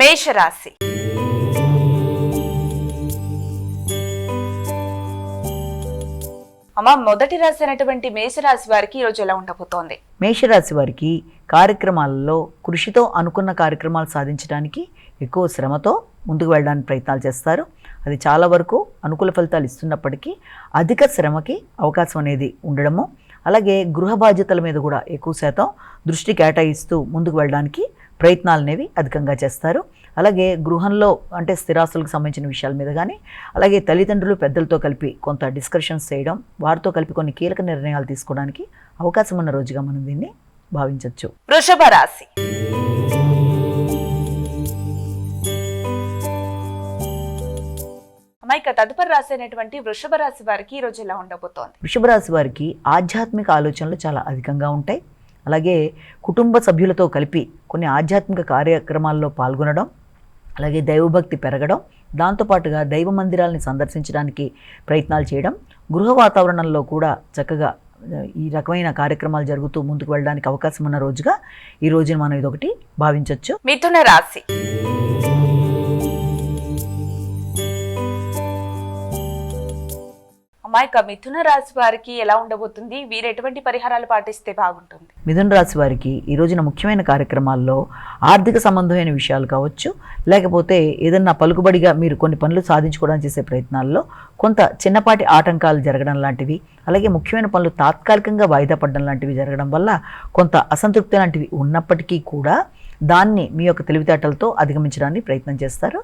మేషరాశి. అమ్మ మొదటి రాశి అయినటువంటి మేషరాశి వారికి ఈ రోజు ఎలా ఉండబోతోంది? మేషరాశి వారికి కార్యక్రమాలలో కృషితో అనుకున్న కార్యక్రమాలు సాధించడానికి ఎక్కువ శ్రమతో ముందుకు వెళ్ళడానికి ప్రయత్నాలు చేస్తారు. అది చాలా వరకు అనుకూల ఫలితాలు ఇస్తున్నప్పటికీ అధిక శ్రమకి అవకాశం అనేది ఉండడము అలాగే గృహ బాధ్యతల మీద కూడా ఎక్కువ శాతం దృష్టి కేటాయిస్తూ ముందుకు వెళ్ళడానికి ప్రయత్నాలు అనేవి అధికంగా చేస్తారు. అలాగే గృహంలో అంటే స్థిరాస్తులకు సంబంధించిన విషయాల మీద కానీ అలాగే తల్లిదండ్రులు పెద్దలతో కలిపి కొంత డిస్కషన్స్ చేయడం వారితో కలిపి కొన్ని కీలక నిర్ణయాలు తీసుకోవడానికి అవకాశం ఉన్న రోజుగా మనం దీన్ని భావించవచ్చు వృషభ రాశి. ఇక తదుపరి రాశి అయినటువంటి వృషభ రాశి వారికి ఈ రోజు ఎలా ఉండబోతోంది? వృషభ రాశి వారికి ఆధ్యాత్మిక ఆలోచనలు చాలా అధికంగా ఉంటాయి. అలాగే కుటుంబ సభ్యులతో కలిపి కొన్ని ఆధ్యాత్మిక కార్యక్రమాల్లో పాల్గొనడం అలాగే దైవభక్తి పెరగడం దాంతోపాటుగా దైవ మందిరాలని సందర్శించడానికి ప్రయత్నాలు చేయడం గృహ వాతావరణంలో కూడా చక్కగా ఈ రకమైన కార్యక్రమాలు జరుగుతూ ముందుకు వెళ్ళడానికి అవకాశం ఉన్న రోజుగా ఈ రోజున మనం ఇదొకటి భావించవచ్చు మిథున రాశి. అమాయక మిథున రాశి వారికి ఎలా ఉండబోతుంది? వీరు ఎటువంటి పరిహారాలు పాటిస్తే బాగుంటుంది? మిథున రాశి వారికి ఈ రోజున ముఖ్యమైన కార్యక్రమాల్లో ఆర్థిక సంబంధమైన విషయాలు కావచ్చు లేకపోతే ఏదన్నా పలుకుబడిగా మీరు కొన్ని పనులు సాధించుకోవడానికి చేసే ప్రయత్నాల్లో కొంత చిన్నపాటి ఆటంకాలు జరగడం లాంటివి అలాగే ముఖ్యమైన పనులు తాత్కాలికంగా వాయిదా పడడం లాంటివి జరగడం వల్ల కొంత అసంతృప్తి లాంటివి ఉన్నప్పటికీ కూడా దాన్ని మీ యొక్క తెలివితేటలతో అధిగమించడానికి ప్రయత్నం చేస్తారు.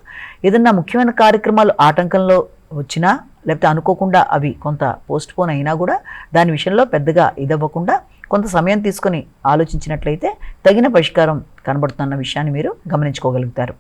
ఏదన్నా ముఖ్యమైన కార్యక్రమాలు ఆటంకంలో వచ్చినా లేకపోతే అనుకోకుండా అవి కొంత పోస్ట్ పోన్ అయినా కూడా దాని విషయంలో పెద్దగా ఇదవ్వకుండా కొంత సమయం తీసుకొని ఆలోచించినట్లయితే తగిన పరిష్కారం కనబడుతున్న విషయాన్ని మీరు గమనించుకోగలుగుతారు.